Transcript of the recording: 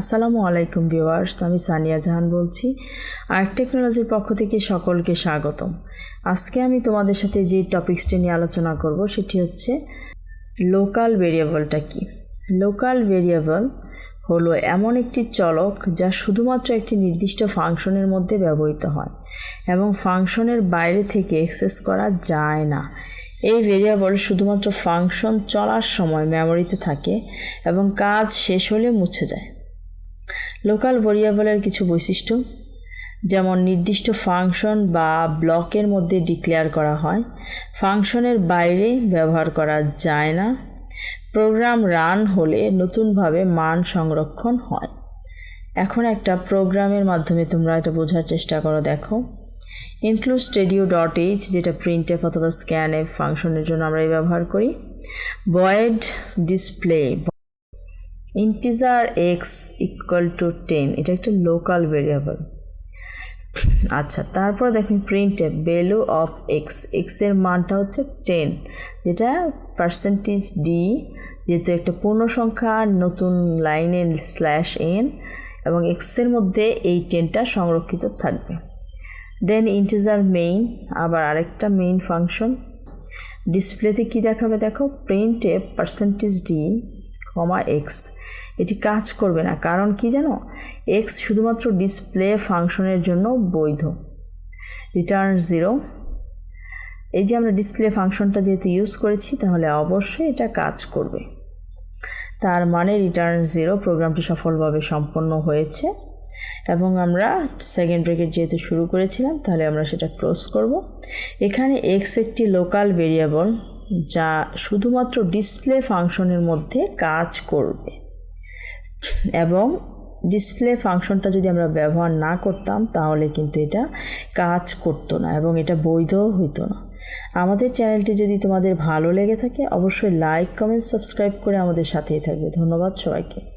আসসালামু আলাইকুম ভিউয়ার্স, আমি সানিয়া জাহান বলছি। আর্ট টেকনোলজির পক্ষ থেকে সকলকে স্বাগতম। আজকে আমি তোমাদের সাথে যে টপিক্সটি নিয়ে আলোচনা করব, সেটি হচ্ছে লোকাল ভেরিয়েবলটা কি? লোকাল ভেরিয়েবল হলো এমন একটি চলক যা শুধুমাত্র একটি নির্দিষ্ট ফাংশনের মধ্যে ব্যবহৃত হয় এবং ফাংশনের বাইরে থেকে অ্যাক্সেস করা যায় না। এই ভেরিয়েবল শুধুমাত্র ফাংশন চলার সময় মেমোরিতে থাকে এবং কাজ শেষ হলে মুছে যায়। লোকাল ভেরিয়েবলের কিছু বৈশিষ্ট্য, যেমন নির্দিষ্ট ফাংশন বা ব্লকের মধ্যে ডিক্লেয়ার করা হয়, ফাংশনের বাইরে ব্যবহার করা যায় না, প্রোগ্রাম রান হলে নতুনভাবে মান সংরক্ষণ হয়। এখন একটা প্রোগ্রামের মাধ্যমে তোমরা এটা বোঝার চেষ্টা করো, দেখো। ইনক্লুড স্টেডিও ডট এইচ যেটা প্রিন্ট এফ অথবা স্ক্যান এফ ফাংশনের জন্য আমরা এই ব্যবহার করি। Void display integer x equal to ten এটা একটা লোকাল ভেরিয়েবল আচ্ছা তারপর দেখুন প্রিন্টে ভ্যালু অফ এক্স এক্সের মানটা হচ্ছে টেন যেটা পার্সেন্টেজ ডি যেহেতু একটা পূর্ণ সংখ্যা নতুন লাইনে স্ল্যাশ এন এবং এক্সের মধ্যে এই টেনটা সংরক্ষিত থাকবে। দেন ইন্টিজার মেইন আবার আরেকটা মেইন ফাংশন ডিসপ্লেতে কি দেখাবে দেখো? প্রিন্টে পার্সেন্টেজ ডি কমা এক্স। এটি কাজ করবে না, কারণ কি জানো? এক্স শুধুমাত্র ডিসপ্লে ফাংশনের জন্য বৈধ। Return zero. এই যে আমরা ডিসপ্লে ফাংশনটা যেহেতু ইউজ করেছি, তাহলে অবশ্যই এটা কাজ করবে। তার মানে রিটার্ন জিরো প্রোগ্রামটি সফলভাবে সম্পন্ন হয়েছে। এবং আমরা সেকেন্ড ব্রেকেট যেহেতু শুরু করেছিলাম, তাহলে আমরা সেটা ক্লোজ করব। এখানে এক্স একটি লোকাল ভেরিয়েবল। যা শুধুমাত্র ডিসপ্লে ফাংশনের মধ্যে কাজ করবে। এবং ডিসপ্লে ফাংশনটা যদি আমরা ব্যবহার না করতাম, তাহলে কিন্তু এটা কাজ করতো না এবং এটা বৈধ হইতো না। আমাদের চ্যানেলটি যদি তোমাদের ভালো লেগে থাকে, অবশ্যই লাইক কমেন্ট সাবস্ক্রাইব করে আমাদের সাথেই থাকবে। ধন্যবাদ সবাইকে।